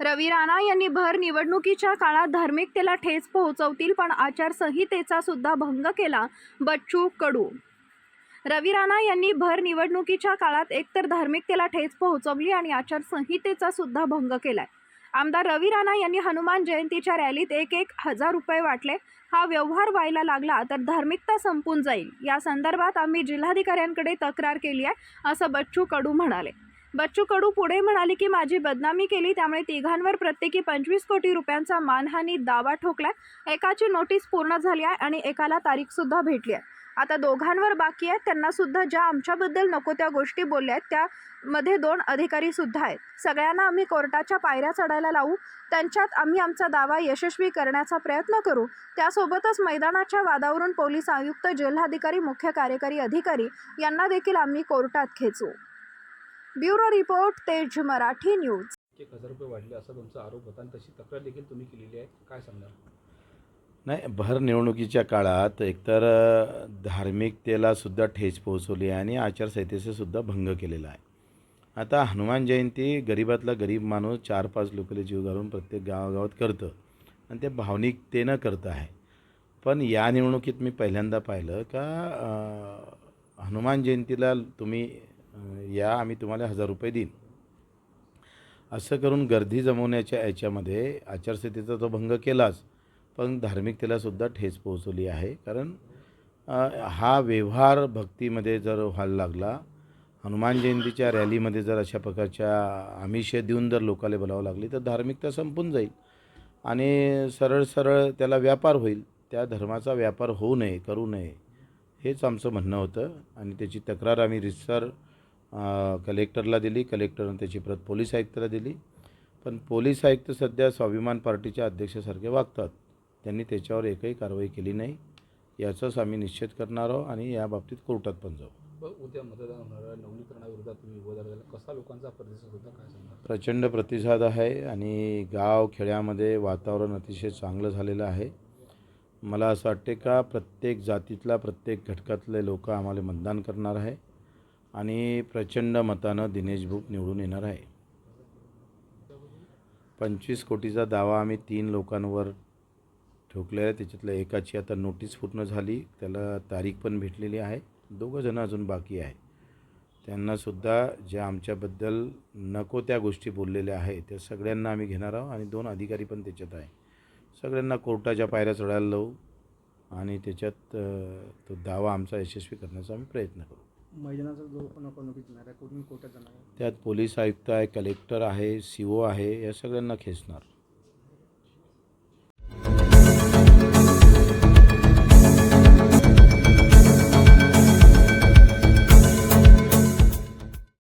रवी राणा यांनी भर निवडणुकीच्या काळात धार्मिकतेला ठेच पोहोचवतील पण आचारसंहितेचा सुद्धा भंग केला बच्चू कडू. रवी राणा यांनी भर निवडणुकीच्या काळात एकतर धार्मिकतेला ठेच पोहोचवली आणि आचारसंहितेचा सुद्धा भंग केलाय. आमदार रवी राणा यांनी हनुमान जयंतीच्या रॅलीत एक एक हजार रुपये वाटले. हा व्यवहार व्हायला लागला तर धार्मिकता संपून जाईल. या संदर्भात आम्ही जिल्हाधिकाऱ्यांकडे तक्रार केली आहे असं बच्चू कडू म्हणाले. बच्चू कडू पुढे म्हणाले की माझी बदनामी केली त्यामुळे तिघांवर प्रत्येकी पंचवीस कोटी रुपयांचा मानहानी दावा ठोकलाय. एकाची नोटीस पूर्ण झाली आहे आणि एकाला तारीखसुद्धा भेटली आहे. आता दोघांवर बाकी आहेत त्यांना सुद्धा ज्या आमच्याबद्दल नको त्या गोष्टी बोलल्या आहेत त्यामध्ये दोन अधिकारी सुद्धा आहेत. सगळ्यांना आम्ही कोर्टाच्या पायऱ्या चढायला लावू. त्यांच्यात आम्ही आमचा दावा यशस्वी करण्याचा प्रयत्न करू. त्यासोबतच मैदानाच्या वादावरून पोलीस आयुक्त जिल्हाधिकारी मुख्य कार्यकारी अधिकारी यांना देखील आम्ही कोर्टात खेचू. ब्युरो रिपोर्ट तेज मराठी न्यूज. एक हजार रुपये वाढले असा तुमचा आरोप होता आणि तशी तक्रार देखील तुम्ही केलेली आहे. काय सांगणार? नाही भर निवडणुकीच्या काळात एकतर अ, धार्मिकतेला सुद्धा ठेच पोहोचवली आहे आणि आचारसंहितेचा सुद्धा भंग केलेला आहे. आता हनुमान जयंती गरिबातला गरीब माणूस चार पाच लोकांना जीव घालून प्रत्येक गावागावात करतं आणि ते भावनिकतेनं करतं आहे. पण या निवडणुकीत मी पहिल्यांदा पाहिलं का हनुमान जयंतीला तुम्ही या आम्ही तुम्हाला हजार रुपये देईन. असं करून गर्दी जमवण्याच्या याच्यामध्ये आचारसंहितेचा तो भंग केलाच पण धार्मिकतेलासुद्धा ठेच पोहोचवली आहे. कारण हा व्यवहार भक्तीमध्ये जर व्हायला लागला हनुमान जयंतीच्या रॅलीमध्ये जर अशा प्रकारच्या आमिष देऊन जर लोकाला बोलावं लागली तर धार्मिकता संपून जाईल आणि सरळ सरळ त्याला व्यापार होईल. त्या धर्माचा व्यापार होऊ नये करू नये हेच आमचं म्हणणं होतं आणि त्याची तक्रार आम्ही रिसर कलेक्टरला दिली. कलेक्टरनं त्याची प्रत पोलीस आयुक्ताला दिली. पण पोलीस आयुक्त सध्या स्वाभिमान पार्टीच्या अध्यक्षासारखे वागतात. त्यांनी त्याच्यावर एकही कारवाई केली नाही. याचाच आम्ही निश्चित करणार आहोत आणि या बाबतीत कोर्टात पण जाऊ. उद्या मतदान होणार आहे. नवनीकरणाविरोधात तुम्ही कसा लोकांचा प्रतिसाद होता? काय प्रचंड प्रतिसाद आहे आणि गाव खेड्यामध्ये वातावरण अतिशय चांगलं झालेलं आहे. मला असं वाटते का प्रत्येक जातीतला प्रत्येक घटकातले लोक आम्हाला मतदान करणार आहे. आणि प्रचंड मतानं दिनेश भूप निवडून येणार आहे. पंचवीस कोटीचा दावा आम्ही तीन लोकांवर ठोकलेला आहे त्याच्यातल्या एकाची आता नोटीस पूर्ण झाली. त्याला तारीख पण भेटलेली आहे. दोघंजणं अजून बाकी आहे. त्यांनासुद्धा ज्या आमच्याबद्दल नको त्या गोष्टी बोललेल्या आहेत त्या सगळ्यांना आम्ही घेणार आहोत आणि दोन अधिकारी पण त्याच्यात आहे. सगळ्यांना कोर्टाच्या पायऱ्या चढायला लावू आणि त्याच्यात तो दावा आमचा यशस्वी करण्याचा आम्ही प्रयत्न करू. मैदानाचा जो पण आपण त्यात पोलीस आयुक्त आहे कलेक्टर आहे सी ओ आहे या सगळ्यांना खेचणार.